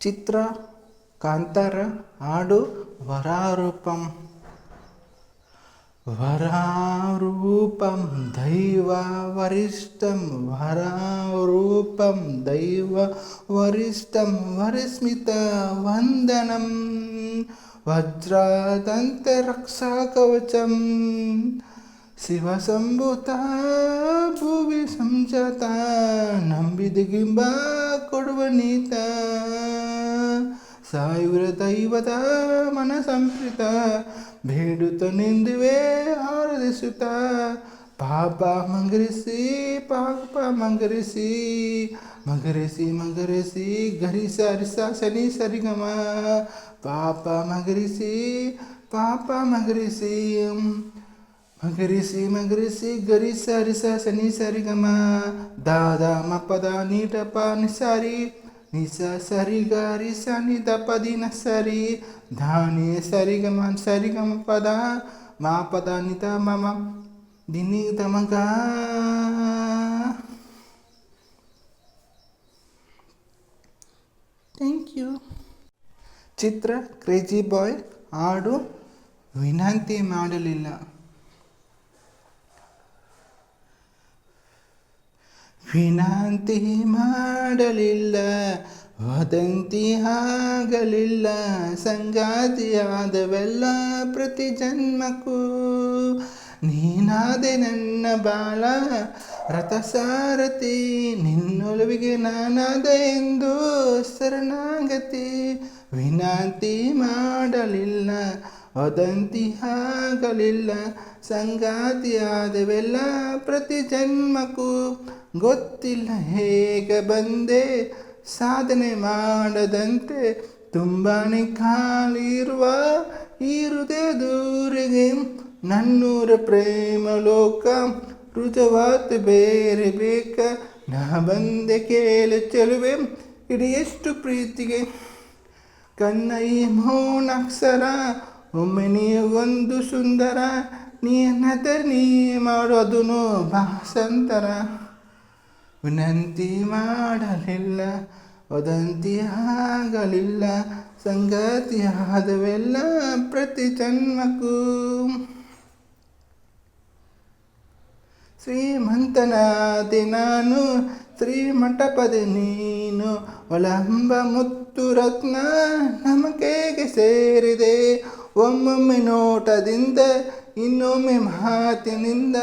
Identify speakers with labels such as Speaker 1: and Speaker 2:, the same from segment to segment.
Speaker 1: ಚಿತ್ರ ಕಾಂತಾರ ಹಾಡು ವರಾರೂಪಂ ವರಾರೂಪಂ ದೈವ ವರಿಷ್ಠಂ ವರಾರೂಪಂ ದೈವ ವರಿಷ್ಠಂ ಶಿವಸಂಭೂತ ಭುವಿ ಸಂಜಾತ ನಂಬಿದಿಗಿಂಬ ಕೊಡುವ ನೀತ. ಸಾವಿರ ದೈವದ ಮನ ಸಂಪ್ರಿತ ಬೇಡುತ್ತ ನಿಂದುವೆ ಆರಾಧಿಸುತ್ತ. ಪಾಪ ಮಂಗರಿಸಿ ಪಾಪ ಮಂಗರಿಸಿ, ಮಗರಿಸಿ ಮಗರಿಸಿ, ಗರಿ ಸರಿಸ ಶನಿ ಸರಿಗಮ. ಪಾಪ ಮಗರಿಸಿ ಪಾಪ ಮಗರಿಸಿ ಮಗರಿಸಿ ಮಗರಿಸಿ ಗರಿಸ ಅರಿಸ ಶನಿ ಸರಿಗಮ ದಾದ ಮಪದ ನೀಟಪ ನಿಸಾರಿ ನಿಸ ಸರಿ ಗಾರಿ ಸನಿ ದಪ ದಿನ ಸರಿ ಧಾನಿ ಸರಿಗಮ ಸರಿಗಮ ಪದ ಮಾ ಪದ ನಿತ ಮಮ ದಿನಿ ತಮಗ thank you Chitra crazy boy ಹಾಡು ವಿನಂತಿ ಮಾಡಲಿಲ್ಲ ವಿನಂತಿ ಮಾಡಲಿಲ್ಲ, ವದಂತಿ ಆಗಲಿಲ್ಲ, ಸಂಗಾತಿಯಾದವೆಲ್ಲ ಪ್ರತಿ ಜನ್ಮಕ್ಕೂ. ನೀನಾದೆ ನನ್ನ ಬಾಳ ರಥಸಾರಥಿ, ನಿನ್ನೊಲವಿಗೆ ನಾನಾದ ಎಂದು ಶರಣಾಗತಿ. ವಿನಾಂತಿ ಮಾಡಲಿಲ್ಲ ವದಂತಿ ಆಗಲಿಲ್ಲ ಸಂಗಾತಿಯಾದವೆಲ್ಲ ಪ್ರತಿ ಜನ್ಮಕ್ಕೂ ಗೊತ್ತಿಲ್ಲ ಹೇಗೆ ಬಂದೆ. ಸಾಧನೆ ಮಾಡದಂತೆ ತುಂಬಾನೇ ಖಾಲಿರುವ ಈ ಹೃದಯ ದೂರಿಗೆ, ನನ್ನೂರ ಪ್ರೇಮ ಲೋಕ, ರುಜವಾತ್ ಬೇರೆ ಬೇಕ. ನಾ ಬಂದೆ ಕೇಳು ಚೆಲುವೆ, ಇಡೀ ಎಷ್ಟು ಪ್ರೀತಿಗೆ. ಕನ್ನೈ ಮೌನಾಕ್ಷರ ಒಮ್ಮೆ ನೀ ಒಂದು ಸುಂದರ ನೀ ನದ ನೀ ಮಾಡೋದನು ಭಾಸಂತರ. ವಿನಂತಿ ಮಾಡಲಿಲ್ಲ, ವದಂತಿ ಆಗಲಿಲ್ಲ, ಸಂಗತಿ ಆದವೆಲ್ಲ ಪ್ರತಿ ಜನ್ಮಕ್ಕೂ. ಶ್ರೀಮಂತನಾದೆ ನಾನು ಶ್ರೀಮಠಪದೆ ನೀನು, ಒಳಂಬ ಮುತ್ತು ರತ್ನ ನಮಗೆ ಸೇರಿದೆ. ಒಮ್ಮೊಮ್ಮೆ ನೋಟದಿಂದ, ಇನ್ನೊಮ್ಮೆ ಮಾತಿನಿಂದ,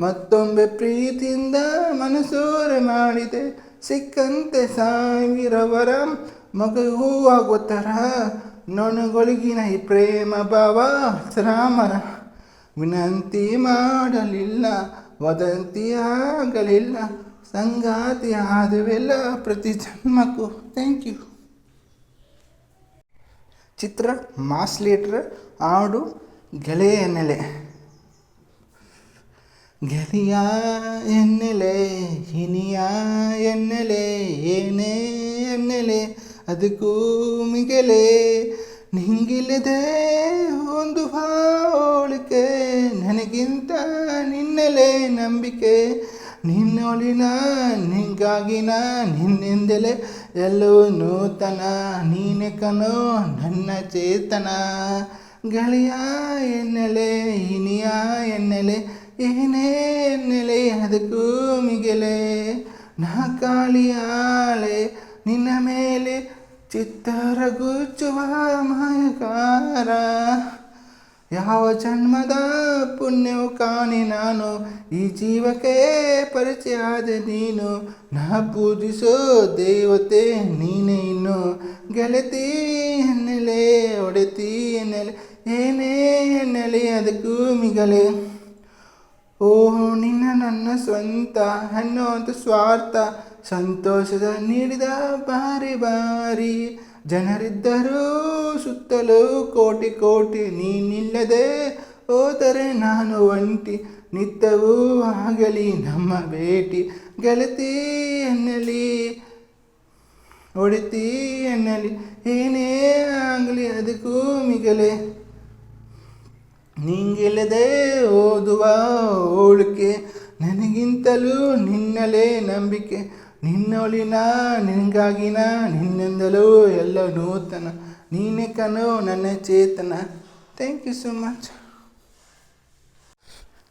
Speaker 1: ಮತ್ತೊಮ್ಮೆ ಪ್ರೀತಿಯಿಂದ ಮನಸೂರೆ ಮಾಡಿದೆ. ಸಿಕ್ಕಂತೆ ಸಾವಿರವರ ಮಗುವೂ ಆಗುತ್ತರ. ನೊಣಗೊಳಗಿನ ಈ ಪ್ರೇಮ ಭಾವ ಶ್ರಾಮರ. ವಿನಂತಿ ಮಾಡಲಿಲ್ಲ, ವದಂತಿ ಆಗಲಿಲ್ಲ, ಸಂಗಾತಿ ಆದವೆಲ್ಲ ಪ್ರತಿ ಜನ್ಮಕ್ಕೂ. Thank you Chitra, mass litre, ಆಡು, ಗೆಳೆಯ ಎನ್ನೆಲೆ. ಗೆಳೆಯ ಎನ್ನೆಲೆ, ಹಿನಿಯ ಎನ್ನೆಲೆ, ಏನೇ ಎನ್ನೆಲೆ ಅದಕ್ಕೂ ಮಿಗೆಲೆ. ನಿಂಗಿಲ್ಲದೆ ಒಂದು ಹೋಳಿಕೆ, ನನಗಿಂತ ನಿನ್ನೆಲೆ ನಂಬಿಕೆ. ನಿನ್ನೊಳಿನ ನಿಂಗಾಗಿನ ನಿನ್ನಿಂದಲೇ ಎಲ್ಲವೂ ನೂತನ, ನೀನೆ ಕನೋ ನನ್ನ ಚೇತನ. ಗಳಿಯ ಎನ್ನೆಲೆ ಇನಿಯ ಎನ್ನೆಲೆ ಏನೇ ಎನ್ನೆಲೆ ಅದಕ್ಕೂ ಮಿಗೆಲೆ. ನಾ ಕಾಳಿಯಾಳೆ ನಿನ್ನ ಮೇಲೆ ಚಿತ್ತರಗುಚ್ಚುವ ಮಾಯಕಾರ. ಯಾವ ಜನ್ಮದ ಪುಣ್ಯವು ಕಾಣಿ ನಾನು, ಈ ಜೀವಕ್ಕೆ ಪರಿಚಯ ಆದ ನೀನು. ನ ಪೂಜಿಸೋ ದೇವತೆ ನೀನೇ ಇನ್ನು. ಗೆಳತಿ ಎನ್ನೆಲೆ ಏನೇ ಎನ್ನೆಲೆ ಅದಕ್ಕೂ ಮಿಗಲೆ. ಓಹ್, ನಿನ್ನ ನನ್ನ ಸ್ವಂತ ಅನ್ನೋ ಸ್ವಾರ್ಥ, ಸಂತೋಷದ ನೀಡಿದ ಬಾರಿ ಬಾರಿ. ಜನರಿದ್ದರೂ ಸುತ್ತಲೂ ಕೋಟಿ ಕೋಟಿ ನೀನಿಲ್ಲದೆ ಹೋದರೆ ನಾನು ಒಂಟಿ. ನಿತ್ಯವೂ ಆಗಲಿ ನಮ್ಮ ಭೇಟಿ. ಗೆಳತಿ ಎನ್ನಲಿ ಹೊಡಿತಿ ಎನ್ನಲಿ, ಏನೇ ಆಗಲಿ ಅದಕ್ಕೂ ಮಿಗಲೆ. ನಿಂಗಿಲ್ಲದೆ ಓದುವ ಹೋಳಿಕೆ ನನಗಿಂತಲೂ ನಿನ್ನಲೇ ನಂಬಿಕೆ. ನಿನ್ನೊಲಿನ ನಿನಗಾಗಿನ, ನಿನ್ನಿಂದಲೂ ಎಲ್ಲ ನೂತನ ನೀನೆ ಕನು ನನ್ನ ಚೇತನ. Thank you so much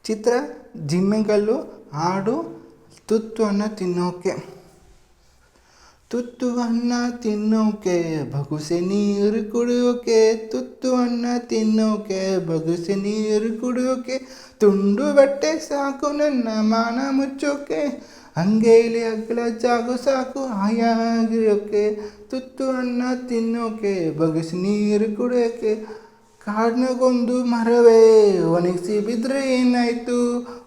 Speaker 1: Chitra ಜಿಮ್ಮೆಗಲ್ಲು ಹಾಡು ತುತ್ತುವನ್ನು ತಿನ್ನೋಕೆ. ತುತ್ತುವನ್ನು ತಿನ್ನೋಕೆ, ಬಗುಸೆ ನೀರು ಕುಡಿಯೋಕೆ. ತುತ್ತುವನ್ನು ತಿನ್ನೋಕೆ, ಬಗುಸೆ ನೀರು ಕುಡಿಯೋಕೆ. ತುಂಡು ಬಟ್ಟೆ ಸಾಕು, ನನ್ನ ಮಾನ ಮುಚ್ಚೋಕೆ. ಅಂಗೈಲಿ ಅಗ್ಲ ಜಾಗು ಸಾಕು ಹಾಯಾಗಿರೋಕೆ ತುತ್ತು ಅನ್ನ ತಿನ್ನೋಕೆ, ಬಗಸಿ ನೀರು ಕುಡಿಯೋಕೆ. ಕಾಡ್ನಾಗೊಂದು ಮರವೇ, ಒಣಗಿಸಿ ಬಿದ್ದರೆ ಏನಾಯಿತು?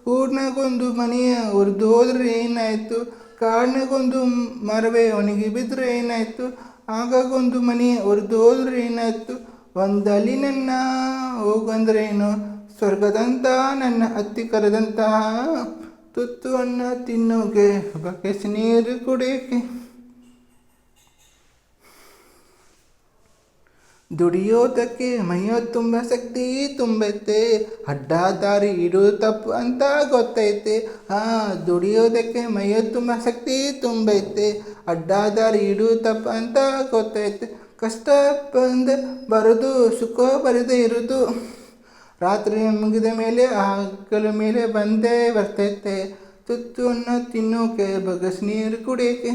Speaker 1: ಊರ್ನಾಗೊಂದು ಮನೆಯ ಹುರಿದು ಹೋದ್ರೆ ಏನಾಯಿತು? ಕಾಡ್ನಾಗೊಂದು ಮರವೇ, ಒಣಗಿ ಬಿದ್ದರೆ ಏನಾಯಿತು? ಆಗಾಗೊಂದು ಮನೆ ಹುರಿದು ಹೋದ್ರೆ ಏನಾಯಿತು? ಒಂದಲ್ಲಿ ನನ್ನ ಹೋಗಂದ್ರೇನು? ಸ್ವರ್ಗದಂತ, ನನ್ನ ಹತ್ತಿ ಕರೆದಂತಹ ತುತ್ತು ಅನ್ನ ತಿನ್ನೋಕೆ ಬಕೆಸ್ ನೀರು ಕುಡಿಯೋಕೆ ದುಡಿಯೋದಕ್ಕೆ ಮೈಯೋ ತುಂಬ ಶಕ್ತಿ ತುಂಬೈತೆ, ಅಡ್ಡ ದಾರಿ ಇಡು ತಪ್ಪು ಅಂತ ಗೊತ್ತೈತೆ. ಹಾಂ ದುಡಿಯೋದಕ್ಕೆ ಮೈಯೋ ತುಂಬ ಶಕ್ತಿ ತುಂಬೈತೆ, ಅಡ್ಡ ದಾರಿ ಇಡು ತಪ್ಪು ಅಂತ ಗೊತ್ತೈತೆ. ಕಷ್ಟ ಬಂದು ಬರೋದು, ಸುಖ ಬರದೇ ಇರೋದು. ರಾತ್ರಿ ಮುಗಿದ ಮೇಲೆ ಹಗಲ ಮೇಲೆ ಬಂದೇ ಬರ್ತೈತೆ. ತುತ್ತನ್ನು ತಿನ್ನೋಕೆ ಬಗಸ್ ನೀರು ಕುಡಿಯೋಕೆ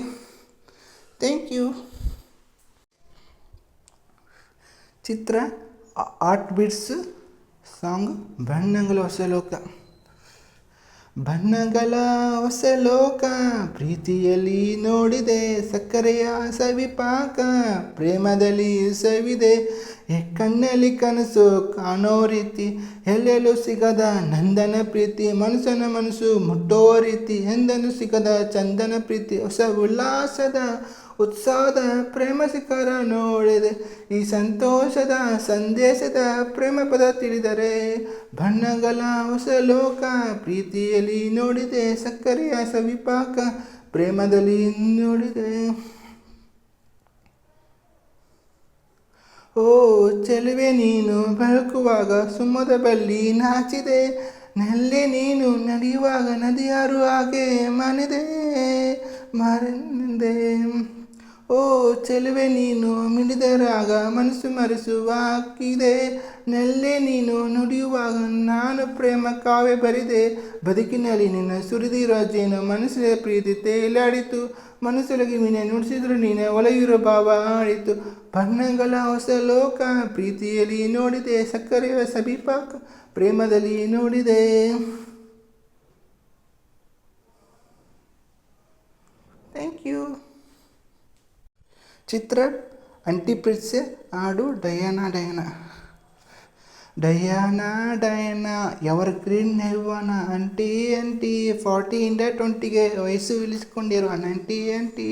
Speaker 1: thank you Chitra art bits song ಬಣ್ಣಗಳ ಹೊಸ ಲೋಕ. ಬಣ್ಣಗಳ ಹೊಸ ಲೋಕ, ಪ್ರೀತಿಯಲ್ಲಿ ನೋಡಿದೆ ಸಕ್ಕರೆಯ ಸವಿಪಾಕ ಪ್ರೇಮದಲ್ಲಿ ಸವಿದೆ ಕಣ್ಣಲ್ಲಿ ಕನಸು ಕಾಣೋ ರೀತಿ, ಎಲ್ಲೆಲ್ಲೂ ಸಿಗದ ನಂದನ ಪ್ರೀತಿ, ಮನಸ್ಸನ ಮನಸ್ಸು ಮುಟ್ಟೋ ರೀತಿ ಎಂದನು ಸಿಗದ ಚಂದನ ಪ್ರೀತಿ, ಹೊಸ ಉಲ್ಲಾಸದ ಉತ್ಸಾಹದ ಪ್ರೇಮ ಶಿಖರ ನೋಡಿದೆ. ಈ ಸಂತೋಷದ ಸಂದೇಶದ ಪ್ರೇಮ ಪದ ತಿಳಿದರೆ ಬಣ್ಣಗಳ ಹೊಸ ಲೋಕ, ಪ್ರೀತಿಯಲ್ಲಿ ನೋಡಿದೆ. ಸಕ್ಕರೆಯ ಸವಿಪಾಕ ಪ್ರೇಮದಲ್ಲಿ ನೋಡಿದೆ. ಓ, ಚೆಲುವೆ ನೀನು ಬೆಳಕುವಾಗ ಸುಮ್ಮದ ಬಲ್ಲಿ ನಾಚಿದೆ. ನಲ್ಲೆ ನೀನು ನಡೆಯುವಾಗ ನದಿಯಾರು ಹಾಗೆ ಮನೆದೇ, ಮರೆಂದೆ. ಓ ಚೆಲುವೆ ನೀನು ಮಿಡಿದರಾಗ ಮನಸ್ಸು ಮರೆಸುವಾಗಿದೆ. ನೆಲ್ಲೆ ನೀನು ನುಡಿಯುವಾಗ ನಾನು ಪ್ರೇಮ ಕಾವ್ಯ ಬರಿದೆ. ಬದುಕಿನಲ್ಲಿ ನಿನ್ನ ಸುರಿದಿರೋ ಜೇನು ಮನಸ್ಸಿನ ಪ್ರೀತಿ ತೇಲಾಡಿತು. ಮನಸ್ಸೊಳಗೆ ಮೀನೆ ನುಡಿಸಿದ್ರು ನೀನೆ ಒಲಗಿರೋ ಭಾವ ಆಡಿತು. ಬಣ್ಣಗಳ ಹೊಸ ಲೋಕ ಪ್ರೀತಿಯಲ್ಲಿ ನೋಡಿದೆ. ಸಕ್ಕರೆಯ ಸಬಿಪಾಕ ಪ್ರೇಮದಲ್ಲಿ ನೋಡಿದೆ ಥ್ಯಾಂಕ್ ಯು ಚಿತ್ರ ಅಂಟಿ ಪ್ರಿಟ್ಸೆ ಹಾಡು, Diana, Diana. Diana, Diana evergreen ನೆವ್ವನ aunty aunty ಫಾರ್ಟಿಯಿಂದ ಟ್ವೆಂಟಿಗೆ ವಯಸ್ಸು ಇಳಿಸ್ಕೊಂಡಿರುವ ಅಂಟಿ ಅಂಟಿ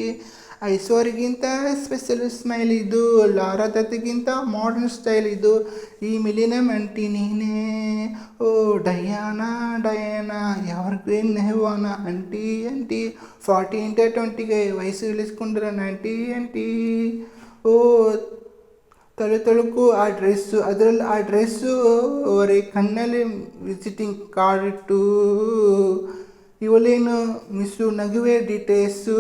Speaker 1: ಐಶ್ವರ್ಯಗಿಂತ ಸ್ಪೆಷಲ್ ಸ್ಮೈಲ್ ಇದು, ಲಾರಾ ದತ್ತಿಗಿಂತ ಮಾಡರ್ನ್ ಸ್ಟೈಲ್ ಇದು. ಈ ಮಿಲಿನಮ್ ಅಂಟಿ ನೀನೇ. ಓ, ಡಯಾನ ಡಯಾನ ಎವರ್ ಗ್ರೀನ್ ನೆಹ್ವಾನ ಅಂಟಿ ಅಂಟಿ. ಫಾರ್ಟಿ ಇಂಟ ಟ್ವೆಂಟಿಗೆ ವಯಸ್ಸು ಇಳಿಸ್ಕೊಂಡಿರೋ ಆಂಟಿ ಅಂಟಿ ಓ ತಲೆ ತಳುಕು ಆ ಡ್ರೆಸ್ಸು. ಅದರಲ್ಲಿ ಆ ಡ್ರೆಸ್ಸು ಅವರಿಗೆ ಕಣ್ಣಲ್ಲಿ ವಿಸಿಟಿಂಗ್ ಕಾರ್ಡ್ ಇಟ್ಟು. ಇವಳೇನು ಮಿಸ್ಸು ನಗುವೆ ಡೀಟೇಲ್ಸು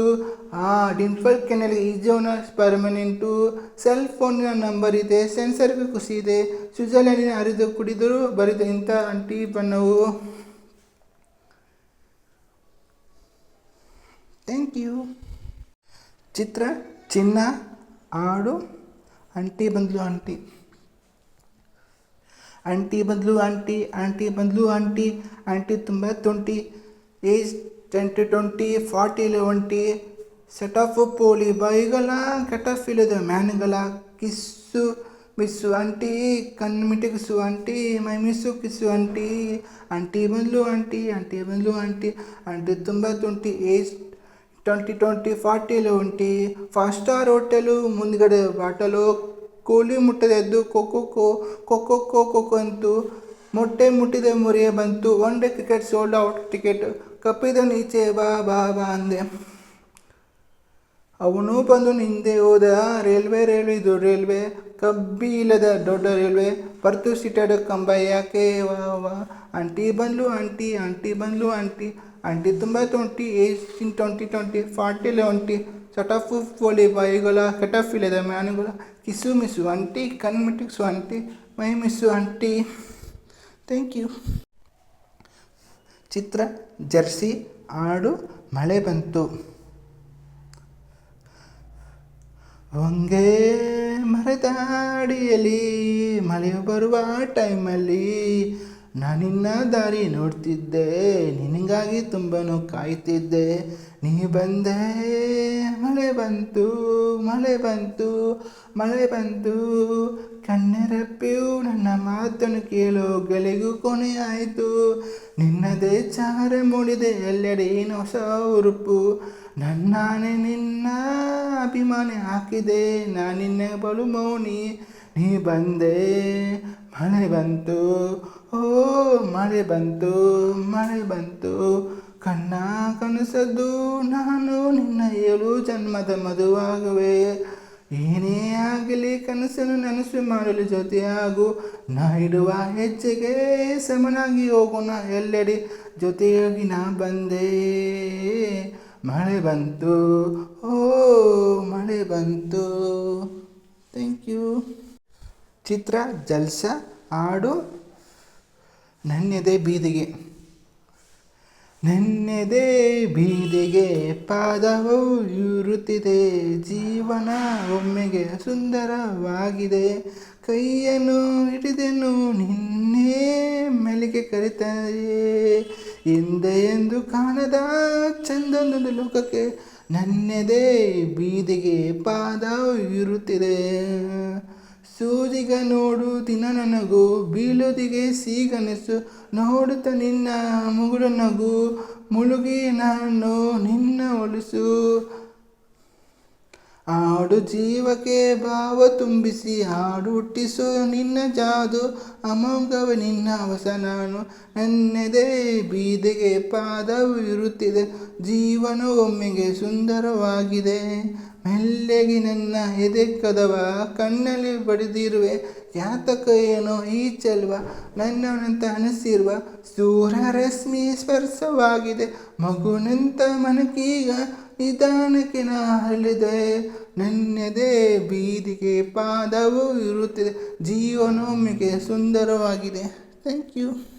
Speaker 1: ಆ ಡಿಂಪಲ್ ಕೆನಲ್ ಈಜೋನ ಪರ್ಮನೆಂಟು ಸೆಲ್ ಫೋನಿನ ನಂಬರ್ ಇದೆ ಸೆನ್ಸರ್ಗೆ ಖುಷಿ ಇದೆ ಸ್ವಿಟ್ಜರ್ಲ್ಯಾಂಡಿನ ಹರಿದು ಕುಡಿದರೂ ಬರಿದ ಇಂಥ ಅಂಟಿ ಬಣ್ಣವು. Thank you. ಚಿತ್ರ, ಚಿನ್ನ, ಆಡು ಆಂಟಿ ಬಂದ್ಲು ಆಂಟಿ ಆಂಟಿ ಬಂದ್ಲು ಆಂಟಿ ಆಂಟಿ ಬಂದ್ಲು ಆಂಟಿ ಆಂಟಿ ತುಂಬ ತುಂಟಿ. ಏಜ್ ಟೆನ್ ಟು ಟ್ವೆಂಟಿ ಫಾರ್ಟಿಲಿ ಒಂಟಿ ಸೆಟ್ ಆಫ್ ಪೋಲಿ ಬಾಯಿಗಳ ಕೆಟ್ ಆಫ್ ಇಲ್ಲದ ಮ್ಯಾನ್ಗಳ ಕಿಸ್ಸು ಮಿಸ್ಸು ಆಂಟಿ ಕಣ್ಣು ಮಿಟಗಿಸು aunty my miss kiss aunty aunty ಬಂದ್ಲು ಆಂಟಿ ಆಂಟಿ ಬಂದ್ಲು ಆಂಟಿ ಆಂಟಿ ತುಂಬ ತುಂಟಿ ಏಜ್ ಟ್ವೆಂಟಿ ಟ್ವೆಂಟಿ ಫಾರ್ಟಿಲಿ ಉಂಟಿ ಫೈವ್ ಸ್ಟಾರ್ ಹೋಟೆಲು ಮುಂದ್ಗಡೆ ಬಾಟಲು ಕೂಲಿ ಮುಟ್ಟದೆ ಎದ್ದು ಕೊಕ್ಕೊ ಕೋ ಕೊಕ್ಕೊ ಕೋ ಕೊಕ್ಕೊ ಅಂತು ಮೊಟ್ಟೆ ಮುಟ್ಟಿದ ಮುರಿಯ ಬಂತು. One day cricket sold out ticket ಕಪ್ಪಿದ ನೀಚೆ ಬಾ ಬಾ ಬಾ ಅಂದೆ. ಅವನು ಬಂದು ನಿಂದೆ ಹೋದ. ರೈಲ್ವೆ ರೈಲ್ವೆ, ಇದು ರೈಲ್ವೆ. ಕಬ್ಬಿ ಇಲ್ಲದ ದೊಡ್ಡ ರೈಲ್ವೆ. ಪರ್ತು ಸಿಟೆಡ್ ಕಂಬ ಯಾಕೆ? ವಾ ವಾ. ಆಂಟಿ ಬಂದ್ಲು, ಆಂಟಿ ಆಂಟಿ ಬಂದ್ಲು, ಆಂಟಿ. ಆಂಟಿ ತುಂಬ twenty age in twenty twenty, forty, ಲೆವೆಂಟಿ. ಸಟಫ್ ಪೋಲಿ ಬಾಯಿಗಳ ಇಲ್ಲದ ಮ್ಯಾನುಗಳ. Kiss, miss, aunty. ಕಣ್ಮಿಟ್ಟಿಕ್ಸು aunty. My miss aunty. Thank you Chitra, jersey, ಆಡು, ಮಳೆ ಬಂತು. ಹೊಂಗೆ ಮರೆತಾಡಿಯಲ್ಲಿ ಮಳೆ ಬರುವ ಟೈಮಲ್ಲಿ ನಾನಿನ್ನ ದಾರಿ ನೋಡ್ತಿದ್ದೆ ನಿನಗಾಗಿ ತುಂಬನು ಕಾಯ್ತಿದ್ದೆ. ನೀ ಬಂದೆ, ಮಳೆ ಬಂತು ಮಳೆ ಬಂತು ಮಳೆ ಬಂತು. ಕಣ್ಣೆರಪ್ಪಿಯು ನನ್ನ ಮಾತನ್ನು ಕೇಳು ಗೆಳೆಗೂ ಕೊನೆ ಆಯಿತು. ನಿನ್ನದೇ ಚಾರ ಮೂಡಿದೆ, ಎಲ್ಲೆಡೆ ಏನು ಹೊಸ ಉರುಪು ನನ್ನಾನೆ ನಿನ್ನ ಅಭಿಮಾನಿ ಹಾಕಿದೆ ನಾನಿನ್ನ ಬಲು ಮೌನಿ. ನೀ ಬಂದೆ, ಮಳೆ ಬಂತು. ಓ, ಮಳೆ ಬಂತು ಮಳೆ ಬಂತು. ಕಣ್ಣ ಕನಸದ್ದು ನಾನು ನಿನ್ನ ಏಳು ಜನ್ಮದ ಮದುವಾಗುವೆ. ಏನೇ ಆಗಲಿ ಕನಸನ್ನು ನನಸು ಮಾಡಲು ಜೊತೆಯಾಗು ನಾ ಇಡುವ ಹೆಜ್ಜೆಗೆ ಸಮನಾಗಿ ಹೋಗೋಣ ಎಲ್ಲೆಡೆ ಜೊತೆಯಾಗಿ ನಾ ಬಂದೆ. ಮಳೆ ಬಂತು, ಓ ಮಳೆ ಬಂತು. ಥ್ಯಾಂಕ್ ಯು ಚಿತ್ರ ಜಲ್ಸ ಹಾಡು ನನ್ನದೇ ಬೀದಿಗೆ. ನನ್ನೆದೆ ಬೀದಿಗೆ ಪಾದವು ಇರುತ್ತಿದೆ. ಜೀವನ ಒಮ್ಮೆಗೆ ಸುಂದರವಾಗಿದೆ. ಕೈಯನ್ನು ಹಿಡಿದೆನು, ನಿನ್ನೆ ಮೆಲಿಗೆ ಕರಿತಾರೆ. ಹಿಂದೆ ಎಂದು ಕಾಣದ ಚಂದೊಂದೊಂದು ಲೋಕಕ್ಕೆ ನನ್ನೆದೇ ಬೀದಿಗೆ ಪಾದವು ಇರುತ್ತಿದೆ. ಸೂಜಿಗ ನೋಡು, ದಿನ ನನಗೂ, ಬೀಳುದಿಗೆ ಸೀಗನಸು ನೋಡುತ್ತ ನಿನ್ನ ಮುಗುಳು ನಗು, ಮುಳುಗಿ ನಾನು ನಿನ್ನ ಒಲಿಸು. ಆಡು ಜೀವಕ್ಕೆ ಭಾವ ತುಂಬಿಸಿ, ಹಾಡು ಹುಟ್ಟಿಸು ನಿನ್ನ ಜಾದು, ಅಮೋಘವ ನಿನ್ನ ಹೊಸ ನಾನು ನನ್ನೆದೆ ಬೀದಿಗೆ ಪಾದವು ಇರುತ್ತಿದೆ ಜೀವನ ಒಮ್ಮೆಗೆ ಸುಂದರವಾಗಿದೆ. ಮೆಲ್ಲಗೆ ನನ್ನ ಎದೆ ಕದವ, ಕಣ್ಣಲ್ಲಿ ಬಡಿದಿರುವೆ, ಯಾತಕ ಏನೋ ಈ ಚೆಲ್ವ ನನ್ನವನಂತ ಅನಿಸಿರುವ ಸೂರ್ಯರಶ್ಮಿ ಸ್ಪರ್ಶವಾಗಿದೆ. ಮಗುನಂತ ಮನಕೀಗ ನಿಧಾನಕ್ಕೆ ನಾ ಹರಳಿದೆ ನನ್ನೆದೆ ಬೀದಿಗೆ ಪಾದವೂ ಇರುತ್ತಿದೆ. ಜೀವನೊಮ್ಮೆಗೆ ಸುಂದರವಾಗಿದೆ. Thank you